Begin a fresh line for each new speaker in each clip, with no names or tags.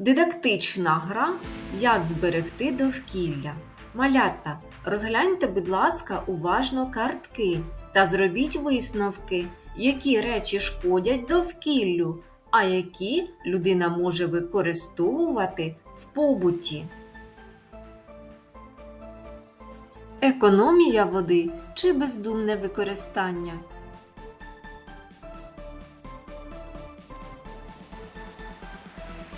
Дидактична гра Як зберегти довкілля. Малята, розгляньте, будь ласка, уважно картки та зробіть висновки, які речі шкодять довкіллю, а які людина може використовувати в побуті. Економія води чи бездумне використання.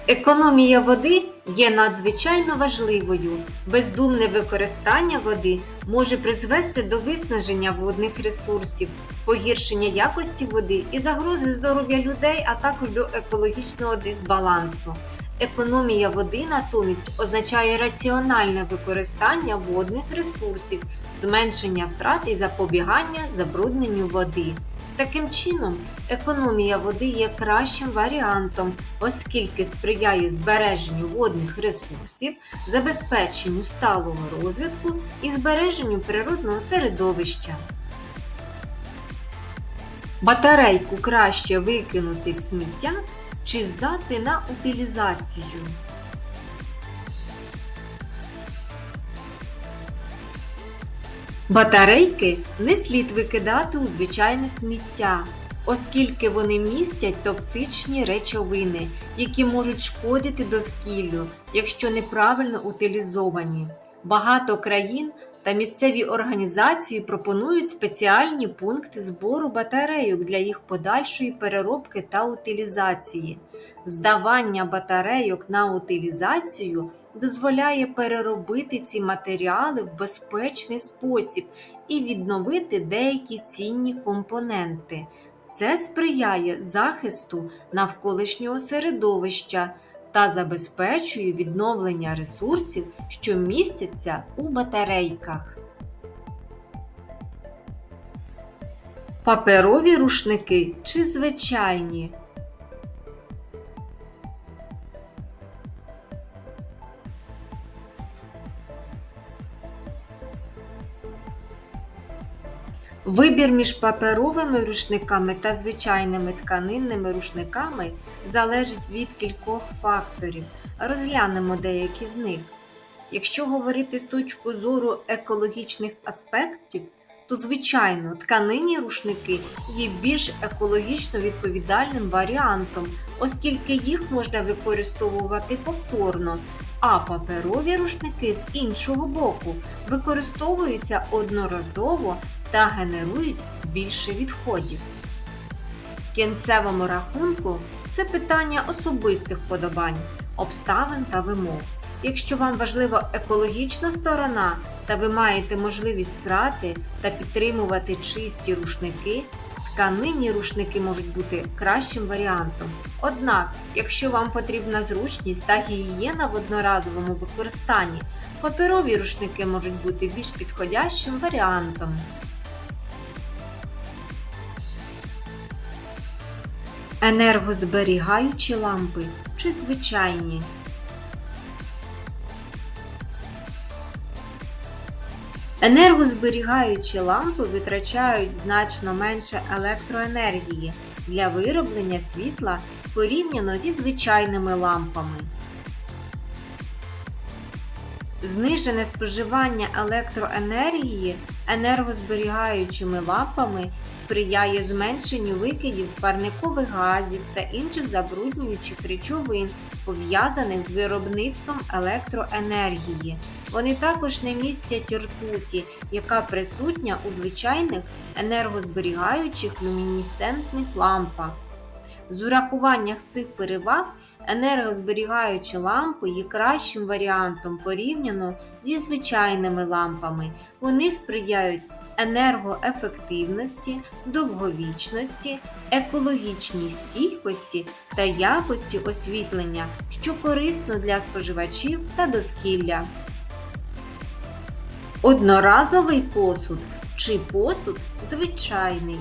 Економія води є надзвичайно важливою. Бездумне використання води може призвести до виснаження водних ресурсів, погіршення якості води і загрози здоров'я людей, а також до екологічного дисбалансу. Економія води натомість означає раціональне використання водних ресурсів, зменшення втрат і запобігання забрудненню води. Таким чином, економія води є кращим варіантом, оскільки сприяє збереженню водних ресурсів, забезпеченню сталого розвитку і збереженню природного середовища. Батарейку краще викинути в сміття чи здати на утилізацію. Батарейки не слід викидати у звичайне сміття, оскільки вони містять токсичні речовини, які можуть шкодити довкіллю, якщо неправильно утилізовані. Багато країн та місцеві організації пропонують спеціальні пункти збору батарейок для їх подальшої переробки та утилізації. Здавання батарейок на утилізацію дозволяє переробити ці матеріали в безпечний спосіб і відновити деякі цінні компоненти. Це сприяє захисту навколишнього середовища та забезпечує відновлення ресурсів, що містяться у батарейках. Паперові рушники чи звичайні. Вибір між паперовими рушниками та звичайними тканинними рушниками залежить від кількох факторів. Розглянемо деякі з них. Якщо говорити з точки зору екологічних аспектів, то, звичайно, тканинні рушники є більш екологічно відповідальним варіантом, оскільки їх можна використовувати повторно, а паперові рушники з іншого боку використовуються одноразово та генерують більше відходів. В кінцевому рахунку це питання особистих подобань, обставин та вимог. Якщо вам важлива екологічна сторона та ви маєте можливість прати та підтримувати чисті рушники, тканинні рушники можуть бути кращим варіантом. Однак, якщо вам потрібна зручність та гігієна в одноразовому використанні, паперові рушники можуть бути більш підходящим варіантом. Енергозберігаючі лампи чи звичайні. Енергозберігаючі лампи витрачають значно менше електроенергії для вироблення світла порівняно зі звичайними лампами. Знижене споживання електроенергії енергозберігаючими лампами сприяє зменшенню викидів парникових газів та інших забруднюючих речовин, пов'язаних з виробництвом електроенергії. Вони також не містять ртуті, яка присутня у звичайних енергозберігаючих люмінесцентних лампах. З урахуванням цих переваг енергозберігаючі лампи є кращим варіантом порівняно зі звичайними лампами. Вони сприяють енергоефективності, довговічності, екологічній стійкості та якості освітлення, що корисно для споживачів та довкілля. Одноразовий посуд чи посуд звичайний.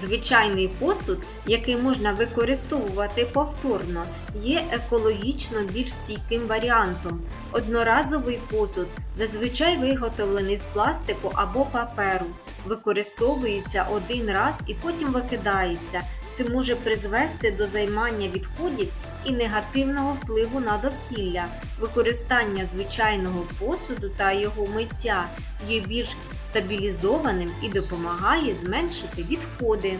Звичайний посуд, який можна використовувати повторно, є екологічно більш стійким варіантом. Одноразовий посуд зазвичай виготовлений з пластику або паперу. використовується один раз і потім викидається. Це може призвести до займання відходів і негативного впливу на довкілля. Використання звичайного посуду та його миття є більш стабілізованим і допомагає зменшити відходи.